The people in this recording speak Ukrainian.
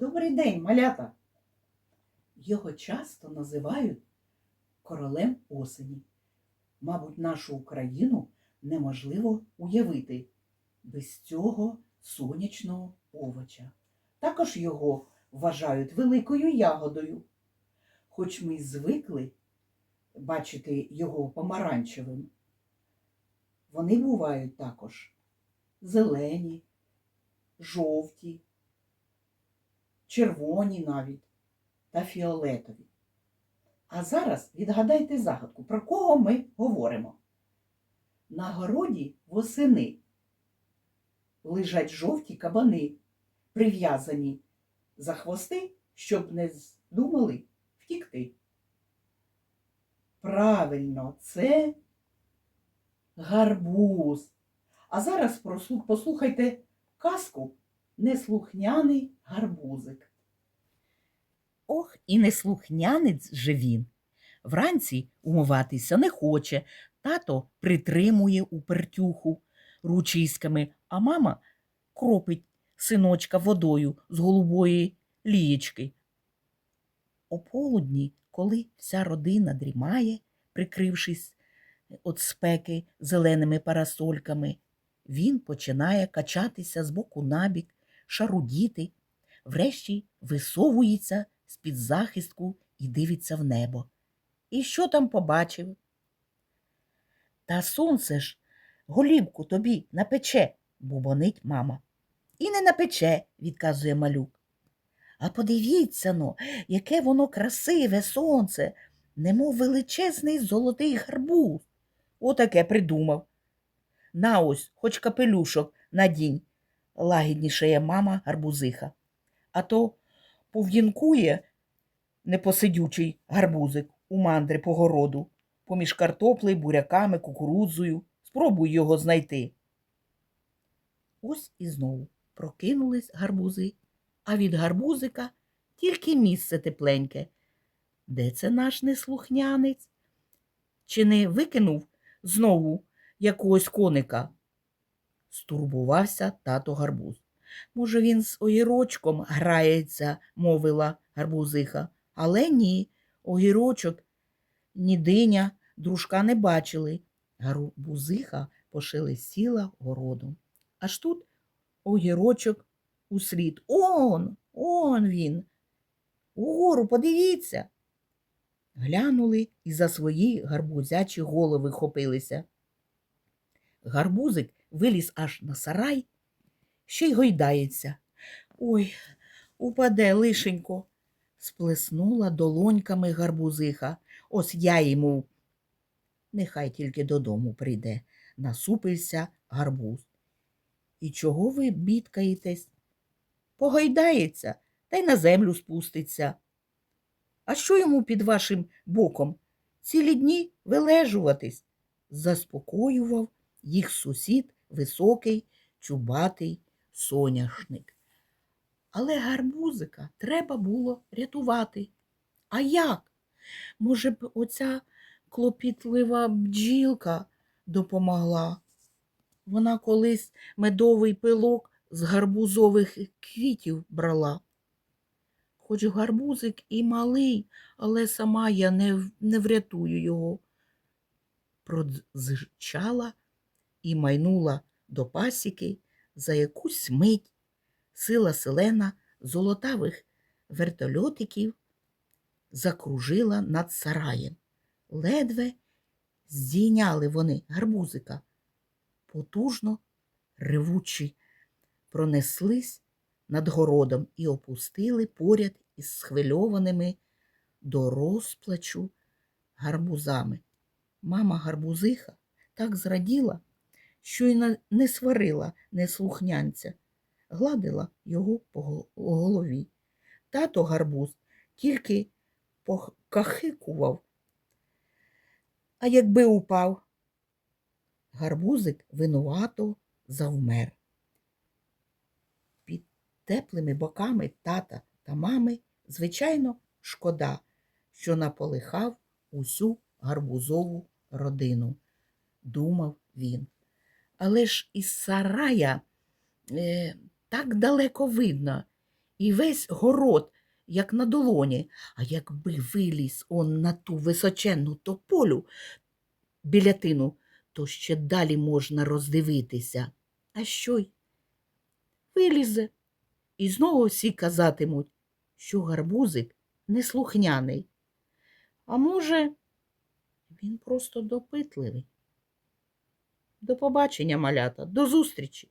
Добрий день, малята. Його часто називають королем осені. Мабуть, нашу Україну неможливо уявити без цього сонячного овоча. Також його вважають великою ягодою. Хоч ми й звикли бачити його помаранчевим, вони бувають також зелені, жовті, червоні навіть та фіолетові. А зараз відгадайте загадку, про кого ми говоримо. На городі восени лежать жовті кабани, прив'язані за хвости, щоб не здумали втікти. Правильно, це гарбуз. А зараз послухайте казку Неслухняний гарбузик. Ох, і неслухнянець же він. Вранці умиватися не хоче, тато притримує у пертюху ручиськами, а мама кропить синочка водою з голубої лієчки. О полудні, коли вся родина дрімає, прикрившись від спеки зеленими парасольками, він починає качатися з боку на бік, шарудіти, врешті висовується з-під захистку і дивиться в небо. І що там побачив? Та сонце ж голівку тобі напече, бубонить мама. І не напече, відказує малюк. А подивіться но, яке воно красиве сонце, немов величезний золотий гарбуз. Отаке придумав. На ось, хоч капелюшок надінь, лагіднішає мама гарбузиха. А то пов'їнкує непосидючий гарбузик у мандри по городу, поміж картоплею, буряками, кукурудзою. Спробуй його знайти. Ось і знову прокинулись гарбузи, а від гарбузика тільки місце тепленьке. Де це наш неслухнянець? Чи не викинув знову якогось коника? Стурбувався тато гарбуз. Може, він з огірочком грається, мовила гарбузиха. Але ні, огірочок, ні диня, дружка не бачили. Гарбузиха пошелестіла городом. Аж тут огірочок услід. Он, он він. Угору, подивіться. Глянули і за свої гарбузячі голови хопилися. Гарбузик виліз аж на сарай, ще й гойдається. Ой, упаде лишенько, сплеснула долоньками гарбузиха. Ось я йому. Нехай тільки додому прийде, насупився гарбуз. І чого ви бідкаєтесь? Погойдається та й на землю спуститься. А що йому під вашим боком? Цілі дні вилежуватись, заспокоював їх сусід високий, чубатий соняшник. Але гарбузика треба було рятувати. А як? Може б, оця клопітлива бджілка допомогла? Вона колись медовий пилок з гарбузових квітів брала. Хоч гарбузик і малий, але сама я не, не врятую його. Продзичала і майнула до пасіки за якусь мить. Сила селена золотавих вертольотиків закружила над сараєм. Ледве здійняли вони гарбузика. Потужно, ревучі, пронеслись над городом і опустили поряд із схвильованими до розплачу гарбузами. Мама гарбузиха так зраділа, що й не сварила неслухнянця, гладила його по голові. Тато гарбуз тільки покахикував. А якби упав, гарбузик винувато завмер. Під теплими боками тата та мами, звичайно, шкода, що наполихав усю гарбузову родину, думав він. Але ж із сарая е, так далеко видно, і весь город, як на долоні. А якби виліз он на ту височенну тополю біля тину, то ще далі можна роздивитися. А що й? Вилізе. І знову всі казатимуть, що гарбузик неслухняний. А може, він просто допитливий. До побачення, малята, до зустрічі!